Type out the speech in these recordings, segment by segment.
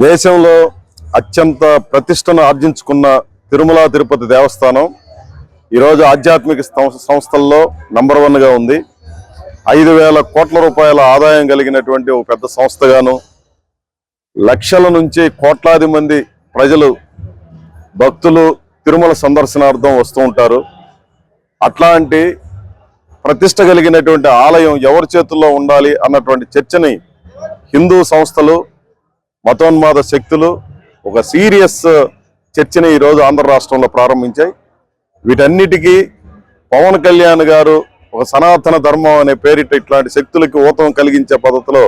దేశంలో అత్యంత ప్రతిష్టను ఆర్జించుకున్న తిరుమల తిరుపతి దేవస్థానం ఈరోజు ఆధ్యాత్మిక సం- సంస్థల్లో నంబర్ వన్గా ఉంది. ఐదు వేల కోట్ల రూపాయల ఆదాయం కలిగినటువంటి ఒక పెద్ద సంస్థగాను లక్షల నుంచి కోట్లాది మంది ప్రజలు భక్తులు తిరుమల సందర్శనార్థం వస్తూ ఉంటారు. అట్లాంటి ప్రతిష్ట కలిగినటువంటి ఆలయం ఎవరి చేతుల్లో ఉండాలి అన్నటువంటి చర్చని హిందూ సంస్థలు మతోన్మాద శక్తులు ఒక సీరియస్ చర్చని ఈరోజు ఆంధ్ర రాష్ట్రంలో ప్రారంభించాయి. వీటన్నిటికీ పవన్ కళ్యాణ్ గారు ఒక సనాతన ధర్మం అనే పేరిట ఇట్లాంటి శక్తులకి ఊతం కలిగించే పద్ధతిలో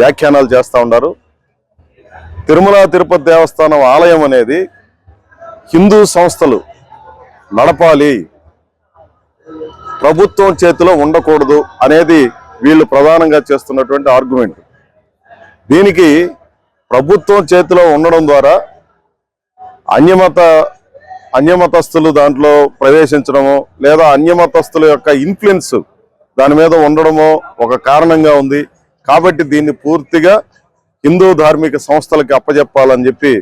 వ్యాఖ్యానాలు చేస్తూ ఉన్నారు. తిరుమల తిరుపతి దేవస్థానం ఆలయం అనేది హిందూ సంస్థలు నడపాలి ప్రభుత్వం చేతిలో ఉండకూడదు అనేది వీళ్ళు ప్రధానంగా చేస్తున్నటువంటి ఆర్గ్యుమెంట్. దీనికి ప్రభుత్వం చేతిలో ఉండడం ద్వారా అన్యమత అన్యమతస్తులు దాంట్లో ప్రవేశించడమో లేదా అన్యమతస్తుల యొక్క ఇన్ఫ్లుయెన్స్ దాని మీద ఉండడమో ఒక కారణంగా ఉంది. కాబట్టి దీన్ని పూర్తిగా హిందూ ధార్మిక సంస్థలకి అప్పజెప్పాలని చెప్పి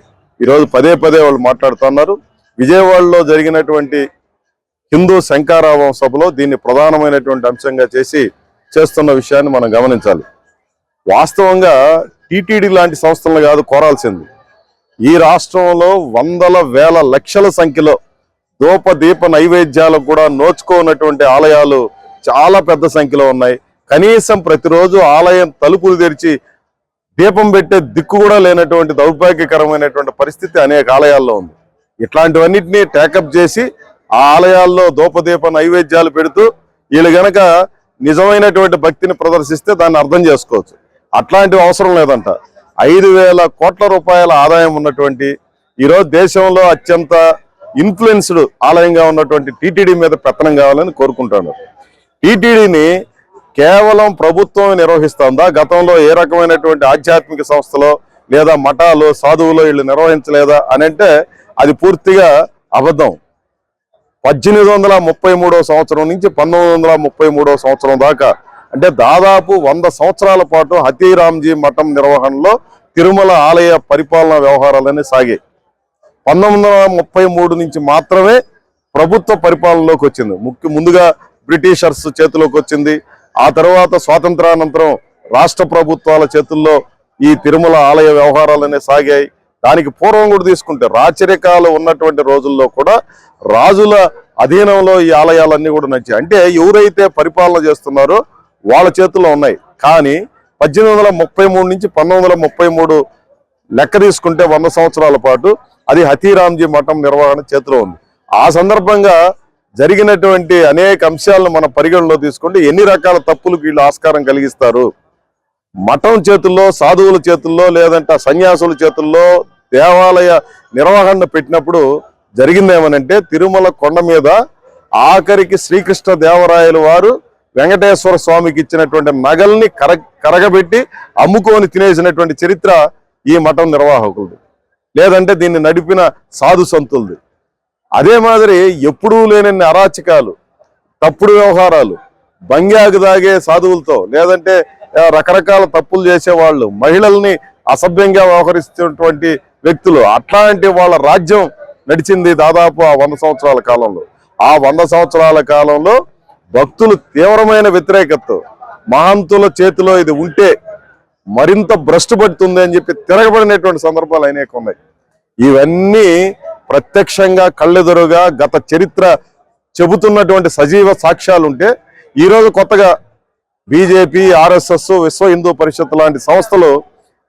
ఈరోజు పదే పదే వాళ్ళు మాట్లాడుతున్నారు విజయవాడలో జరిగినటువంటి హిందూ శంకారావం సభలో దీన్ని ప్రధానమైనటువంటి అంశంగా చేసి చేస్తున్న విషయాన్ని మనం గమనించాలి. వాస్తవంగా టీటీడీ లాంటి సంస్థలను కాదు కోరాల్సింది. ఈ రాష్ట్రంలో వందల వేల లక్షల సంఖ్యలో దూప దీప నైవేద్యాలకు కూడా నోచుకోనటువంటి ఆలయాలు చాలా పెద్ద సంఖ్యలో ఉన్నాయి. కనీసం ప్రతిరోజు ఆలయం తలుపులు తెరిచి దీపం పెట్టే దిక్కు కూడా లేనటువంటి దౌర్భాగ్యకరమైనటువంటి పరిస్థితి అనేక ఆలయాల్లో ఉంది. ఇట్లాంటివన్నిటినీ టేకప్ చేసి ఆ ఆలయాల్లో దూపదీప నైవేద్యాలు పెడుతూ వీళ్ళు గనక నిజమైనటువంటి భక్తిని ప్రదర్శిస్తే దాన్ని అర్థం చేసుకోవచ్చు. అట్లాంటివి అవసరం లేదంట. ఐదు వేల కోట్ల రూపాయల ఆదాయం ఉన్నటువంటి ఈరోజు దేశంలో అత్యంత ఇన్ఫ్లుయెన్స్డ్ ఆలయంగా ఉన్నటువంటి టీటీడీ మీద పెత్తనం కావాలని కోరుకుంటాను టీటీడీని కేవలం ప్రభుత్వం నిర్వహిస్తుందా? గతంలో ఏ రకమైనటువంటి ఆధ్యాత్మిక సంస్థలో లేదా మఠాలు సాధువులు వీళ్ళు నిర్వహించలేదా అని అంటే అది పూర్తిగా అబద్ధం. పద్దెనిమిది వందల ముప్పై మూడో సంవత్సరం నుంచి పంతొమ్మిది వందల ముప్పై సంవత్సరం దాకా అంటే దాదాపు వంద సంవత్సరాల పాటు హతీరామ్జీ మఠం నిర్వహణలో తిరుమల ఆలయ పరిపాలన వ్యవహారాలన్నీ సాగాయి. పంతొమ్మిది ముప్పై మూడు నుంచి మాత్రమే ప్రభుత్వ పరిపాలనలోకి వచ్చింది. ముఖ్య ముందుగా బ్రిటిషర్స్ చేతిలోకి వచ్చింది. ఆ తర్వాత స్వాతంత్రానంతరం రాష్ట్ర ప్రభుత్వాల చేతుల్లో ఈ తిరుమల ఆలయ వ్యవహారాలనే సాగాయి. దానికి పూర్వం కూడా తీసుకుంటే రాచరికాలు ఉన్నటువంటి రోజుల్లో కూడా రాజుల అధీనంలో ఈ ఆలయాలన్నీ కూడా నచ్చాయి అంటే ఎవరైతే పరిపాలన చేస్తున్నారో వాళ్ళ చేతుల్లో ఉన్నాయి. కానీ పద్దెనిమిది వందల ముప్పై మూడు నుంచి పంతొమ్మిది వందల ముప్పై మూడు లెక్క తీసుకుంటే వంద సంవత్సరాల పాటు అది హతీరాంజీ మఠం నిర్వహణ చేతిలో ఉంది. ఆ సందర్భంగా జరిగినటువంటి అనేక అంశాలను మన పరిగణలో తీసుకుంటే ఎన్ని రకాల తప్పులకు వీళ్ళు ఆస్కారం కలిగిస్తారు? మఠం చేతుల్లో సాధువుల చేతుల్లో లేదంటే సన్యాసుల చేతుల్లో దేవాలయ నిర్వహణ పెట్టినప్పుడు జరిగిందేమనంటే తిరుమల కొండ మీద ఆఖరికి శ్రీకృష్ణ దేవరాయలు వారు వెంకటేశ్వర స్వామికి ఇచ్చినటువంటి నగల్ని కర కరగబెట్టి అమ్ముకొని తినేసినటువంటి చరిత్ర ఈ మఠం నిర్వాహకులది. లేదంటే దీన్ని నడిపిన సాధు సంతులది. అదే మాదిరి ఎప్పుడూ లేనన్ని అరాచకాలు తప్పుడు వ్యవహారాలు బంగ్యాకు దాగే సాధువులతో లేదంటే రకరకాల తప్పులు చేసేవాళ్ళు మహిళల్ని అసభ్యంగా వ్యవహరిస్తున్నటువంటి వ్యక్తులు అట్లాంటి వాళ్ళ రాజ్యం నడిచింది దాదాపు ఆ వంద సంవత్సరాల కాలంలో. ఆ వంద సంవత్సరాల కాలంలో భక్తులు తీవ్రమైన వ్యతిరేకత మహంతుల చేతిలో ఇది ఉంటే మరింత భ్రష్టు పడుతుంది అని చెప్పి తిరగబడినటువంటి సందర్భాలు అనేక ఉన్నాయి. ఇవన్నీ ప్రత్యక్షంగా కళ్ళెదురుగా గత చరిత్ర చెబుతున్నటువంటి సజీవ సాక్ష్యాలు ఉంటే ఈరోజు కొత్తగా బీజేపీ ఆర్ఎస్ఎస్ విశ్వ హిందూ పరిషత్ లాంటి సంస్థలు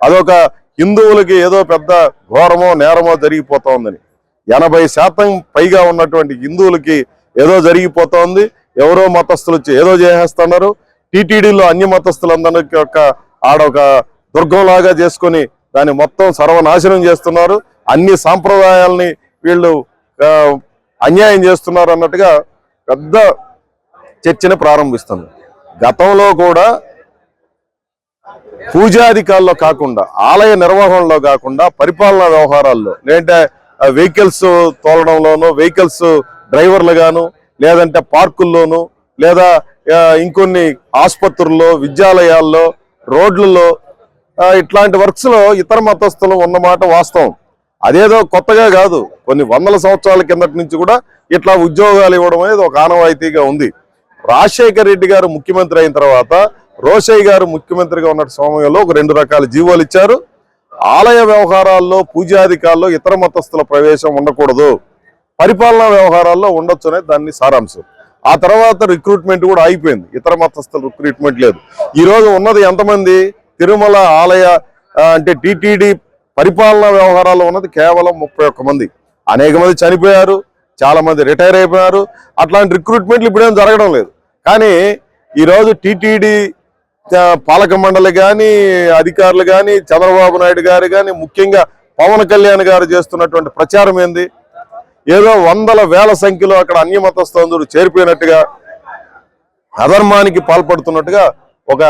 అదొక హిందువులకి ఏదో పెద్ద ఘోరమో నేరమో జరిగిపోతా ఉందని. ఎనభై శాతం పైగా ఉన్నటువంటి హిందువులకి ఏదో జరిగిపోతోంది ఎవరో మతస్థులు వచ్చి ఏదో చేసేస్తున్నారు. టీటీడీలో అన్ని మతస్థులందరికీ ఒక ఆడ ఒక దుర్గంలాగా చేసుకొని దాన్ని మొత్తం సర్వనాశనం చేస్తున్నారు. అన్ని సాంప్రదాయాల్ని వీళ్ళు అన్యాయం చేస్తున్నారు అన్నట్టుగా పెద్ద చర్చని ప్రారంభిస్తుంది. గతంలో కూడా పూజాధికాల్లో కాకుండా ఆలయ నిర్వహణలో కాకుండా పరిపాలనా వ్యవహారాల్లో లేదంటే వెహికల్స్ తోలడంలోనూ వెహికల్స్ డ్రైవర్లుగాను లేదంటే పార్కుల్లోనూ లేదా ఇంకొన్ని ఆసుపత్రుల్లో విద్యాలయాల్లో రోడ్లలో ఇట్లాంటి వర్క్స్లో ఇతర మతస్థులు ఉన్నమాట వాస్తవం. అదేదో కొత్తగా కాదు. కొన్ని వందల సంవత్సరాల కిందటి నుంచి కూడా ఇట్లా ఉద్యోగాలు ఇవ్వడం అనేది ఒక ఆనవాయితీగా ఉంది. రాజశేఖర్ రెడ్డి గారు ముఖ్యమంత్రి అయిన తర్వాత రోషయ్య గారు ముఖ్యమంత్రిగా ఉన్న సమయంలో ఒక రెండు రకాల జీవోలు ఇచ్చారు. ఆలయ వ్యవహారాల్లో పూజాధికాల్లో ఇతర మతస్థుల ప్రవేశం ఉండకూడదు. పరిపాలనా వ్యవహారాల్లో ఉండొచ్చు అనేది దాన్ని సారాంశం. ఆ తర్వాత రిక్రూట్మెంట్ కూడా అయిపోయింది. ఇతర మతస్థుల రిక్రూట్మెంట్ లేదు. ఈరోజు ఉన్నది ఎంతమంది? తిరుమల ఆలయ అంటే టిటిడి పరిపాలనా వ్యవహారాల్లో ఉన్నది కేవలం ముప్పై ఒక్క మంది. అనేక మంది చనిపోయారు చాలా మంది రిటైర్ అయిపోయారు. అట్లాంటి రిక్రూట్మెంట్లు ఇప్పుడేం జరగడం లేదు. కానీ ఈరోజు టిటిడి పాలక మండలి కానీ అధికారులు కానీ చంద్రబాబు నాయుడు గారు కానీ ముఖ్యంగా పవన్ కళ్యాణ్ గారు చేస్తున్నటువంటి ప్రచారం ఏంది? ఏదో వందల వేల సంఖ్యలో అక్కడ అన్యమతస్థులు చేరిపోయినట్టుగా అధర్మానికి పాల్పడుతున్నట్టుగా ఒక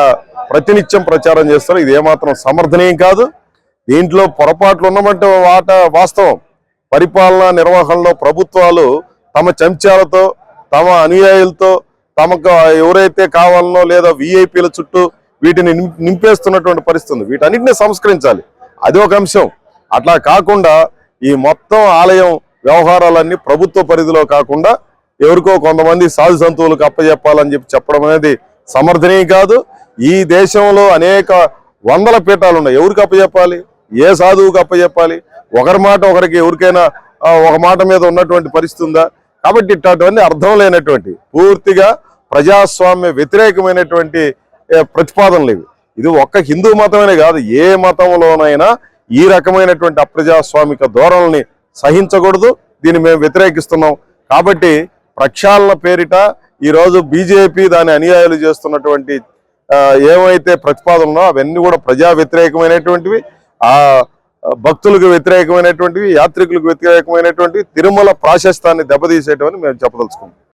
ప్రతినిత్యం ప్రచారం చేస్తారు. ఇది ఏమాత్రం సమర్థనీయం కాదు. దీంట్లో పొరపాట్లు ఉన్నమంటే వాట వాస్తవం. పరిపాలనా నిర్వహణలో ప్రభుత్వాలు తమ చెంచాలతో తమ అనుయాయులతో తమకు ఎవరైతే కావాలనో లేదా విఐపీల చుట్టూ వీటిని నింపేస్తున్నటువంటి పరిస్థితి ఉంది. వీటన్నిటిని సంస్కరించాలి. అది ఒక అంశం. అట్లా కాకుండా ఈ మొత్తం ఆలయం వ్యవహారాలన్నీ ప్రభుత్వ పరిధిలో కాకుండా ఎవరికో కొంతమంది సాధు సంతువులకు అప్పచెప్పాలని చెప్పి చెప్పడం అనేది సమర్థనీయం కాదు. ఈ దేశంలో అనేక వందల పీఠాలు ఉన్నాయి. ఎవరికి అప్పచెప్పాలి ఏ సాధువుకి అప్పచెప్పాలి ఒకరి మాట ఒకరికి ఎవరికైనా ఒక మాట మీద ఉన్నటువంటి పరిస్థితి ఉందా? కాబట్టి ఇట్లాంటివన్నీ అర్థం లేనటువంటి పూర్తిగా ప్రజాస్వామ్య వ్యతిరేకమైనటువంటి ప్రతిపాదనలు ఇవి ఇది ఒక్క హిందూ మతమనే కాదు ఏ మతంలోనైనా ఈ రకమైనటువంటి అప్రజాస్వామిక ధోరణుల్ని సహించకూడదు. దీన్ని మేము వ్యతిరేకిస్తున్నాం. కాబట్టి ప్రక్షాళన పేరిట ఈ రోజు బీజేపీ దాని అనుయాయులు చేస్తున్నటువంటి ఏమైతే ఏవైతే ప్రతిపాదనలో అవన్నీ కూడా ప్రజా వ్యతిరేకమైనటువంటివి ఆ భక్తులకు వ్యతిరేకమైనటువంటివి యాత్రికులకు వ్యతిరేకమైనటువంటివి తిరుమల ప్రాశస్తాన్ని దెబ్బతీసేటవని మేము చెప్పదలుచుకున్నాం.